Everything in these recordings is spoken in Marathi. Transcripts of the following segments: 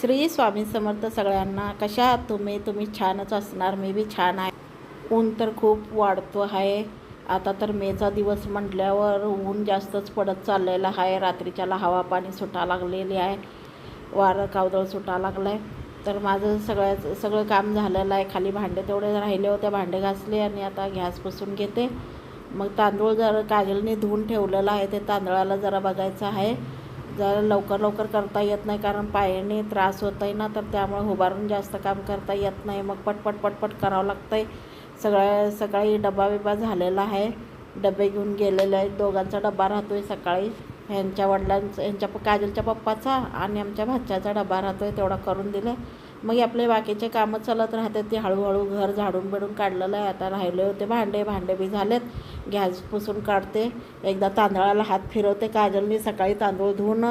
श्री स्वामी समर्थ सगळ्यांना कशा आहात तुम्ही? तुम्ही छानच असणार मी बी छान आहे. ऊन तर खूप वाढतो आहे. आता तर मेचा दिवस म्हटल्यावर ऊन जास्तच पडत चाललेलं आहे. रात्रीच्याला हवा पाणी सुटा लागलेली आहे. वारं कावदळ सुटा लागलं आहे तर माझं सगळ्याचं सगळं काम झालेलं आहे. खाली भांडे तेवढे राहिले होते भांडे घासले आणि आता गॅस पुसून घेते. मग तांदूळ जरा काजलने धुवून ठेवलेलं आहे ते तांदळाला जरा बघायचं आहे. जरा लवकर लवकर करता येत नाही कारण पायाने त्रास होत आहे ना तर त्यामुळे उभारून जास्त काम करता येत नाही. मग पटपट पटपट करावं लागतं आहे सगळ्या सकाळी डबा बिबा झालेला आहे. डबे घेऊन गेलेले आहेत. दोघांचा डबा राहतो आहे सकाळी. ह्यांच्या वडिलांचा ह्यांच्या प- काजलच्या पप्पाचा आणि आमच्या भाच्याचा डबा राहतो आहे तेवढा करून दिले मग आपले बाकीचे कामं चालत राहतात. ते हळूहळू घर झाडून बिडून काढलेलं आहे. आता राहिले होते भांडे. भांडे बी झालेत. गॅस पुसून काढते. एकदा तांदळाला हात फिरवते. काजलनी सकाळी तांदूळ धुवून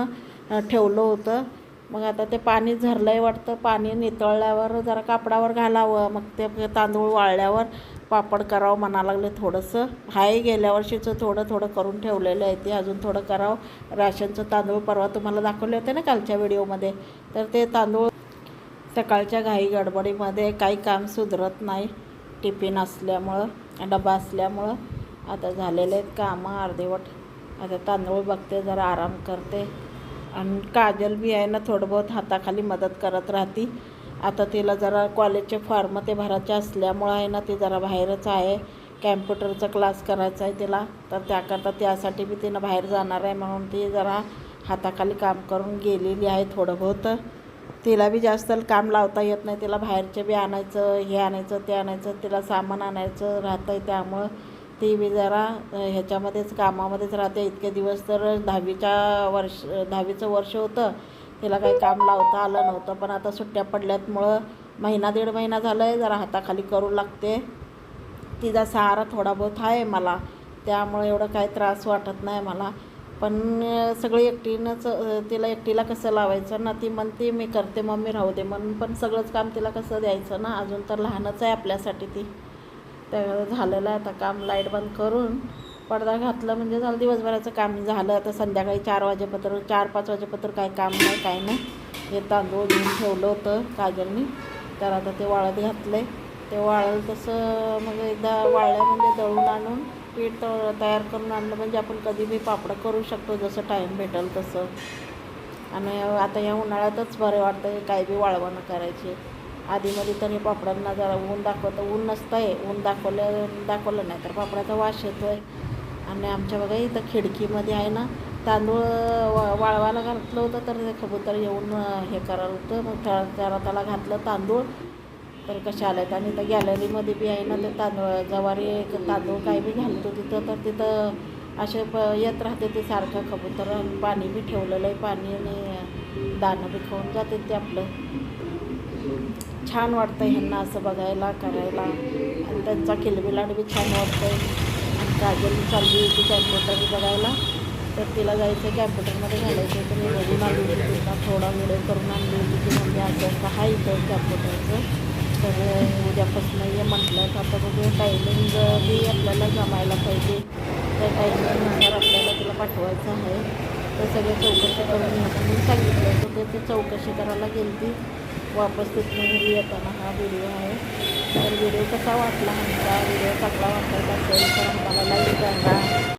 ठेवलं होतं. मग आता ते पाणी झरलं आहे वाटतं. पाणी नितळल्यावर जरा कापडावर घालावं. मग ते तांदूळ वाळल्यावर पापड करावं म्हणा लागले थोडंसं. हाय गेल्या वर्षीचं थोडं थोडं करून ठेवलेलं आहे ते. अजून थोडं करावं. राशनचं तांदूळ परवा तुम्हाला दाखवले होते ना कालच्या व्हिडिओमध्ये. तर ते तांदूळ सकाळच्या घाई गडबडीमध्ये काही काम सुधरत नाही टिफिन असल्यामुळं डबा असल्यामुळं. आता झालेले आहेत कामं अर्धेवट. आता तांदूळ बघते जरा आराम करते. आणि काजल बी आहे ना थोडं बहुत हाताखाली मदत करत राहती. आता तिला जरा कॉलेजचे फॉर्म ते भरायचे असल्यामुळं आहे ना ती जरा बाहेरच आहे. कॅम्प्युटरचा क्लास करायचा आहे तिला. तर त्याकरता त्यासाठी बी तिनं बाहेर जाणार आहे म्हणून ती जरा हाताखाली काम करून गेलेली आहे थोडं बहुत. तिला बी जास्त काम लावता येत नाही. तिला बाहेरचे बी आणायचं हे आणायचं ते आणायचं तिला सामान आणायचं राहतं आहे त्यामुळं ती बी जरा ह्याच्यामध्येच कामामध्येच राहते. इतके दिवस तर दहावीच्या वर्ष दहावीचं वर्ष होतं. तिला काही काम लावता आलं नव्हतं. पण आता सुट्ट्या पडल्यातमुळं महिना दीड महिना झालं आहे जरा हाताखाली करू लागते. तिचा सहारा थोडा बहुत आहे मला. त्यामुळे एवढं काही त्रास वाटत नाही मला. पण सगळी एकटीनंच तिला एकटीला कसं लावायचं ना ती म्हणते मी करते मम्मी राहू दे म्हणून पण सगळंच काम तिला कसं द्यायचं ना अजून तर लहानच आहे आपल्यासाठी ती. त्या झालेलं आहे आता काम लाइट बंद करून पडदा घातला म्हणजे झालं दिवसभराचं काम. झालं आता संध्याकाळी चार वाजेपत्र चार पाच वाजेपत्र काय काम नाही काय नाही. हे तांदूळ घेऊन ठेवलं होतं काजलनी. तर आता ते वाळत घातलं. आहे ते वाळलं तसं मग एकदा वाळलं म्हणजे दळून आणून पीठ तयार करून आणलं म्हणजे आपण कधी बी पापडं करू शकतो जसं टाईम भेटेल तसं. आणि आता या उन्हाळ्यातच बरं वाटतं काय बी वाळवणं करायची. आधीमध्ये तर हे पापडांना जरा ऊन दाखवतं ऊन नसतं आहे ऊन दाखवलं दाखवलं नाही तर पापडाचा वास येतो आहे आणि आमच्या बघा इथं खिडकीमध्ये आहे ना तांदूळ वा वाळवायला घातलं होतं तर ते कबूतर येऊन हे करायला होतं. मग त्या त्याला त्याला घातलं तांदूळ. तर कशा आल्यात? आणि त्या गॅलरीमध्ये बी आहे ना ते तांदूळ जवारी तांदूळ काय बी घालतो तिथं तर तिथं असे प येत राहते ते सारखं कबूतर आणि पाणी बी ठेवलेलं आहे पाणी आणि दाणं बी खाऊन जाते ते आपलं. छान वाटतं ह्यांना असं बघायला करायला. आणि त्यांचा किलबिलाट बी छान वाटतं आणि काजल चालली होती कॅम्प्युटर बघायला तर तिला जायचं कॅम्प्युटरमध्ये घालायचं तर मी बघून आली होती तिला थोडा व्हिडिओ करून आणली होती की म्हणजे असं असं हा इथं कॅम्प्युटरचं. तर उद्यापासून ये म्हटलं तर आता बघू टायमिंग बी आपल्याला जमायला पाहिजे. त्या टायमिंगनुसार आपल्याला तिला पाठवायचं आहे. तर सगळे चौकशी करून मी सांगितलं होतं तर ते चौकशी करायला गेली ती वापस तिथून घरी येताना हा व्हिडिओ आहे. तर व्हिडिओ कसा वाटला आमचा? व्हिडिओ चांगला वाटत असेल? तर आम्हाला लाईक करा.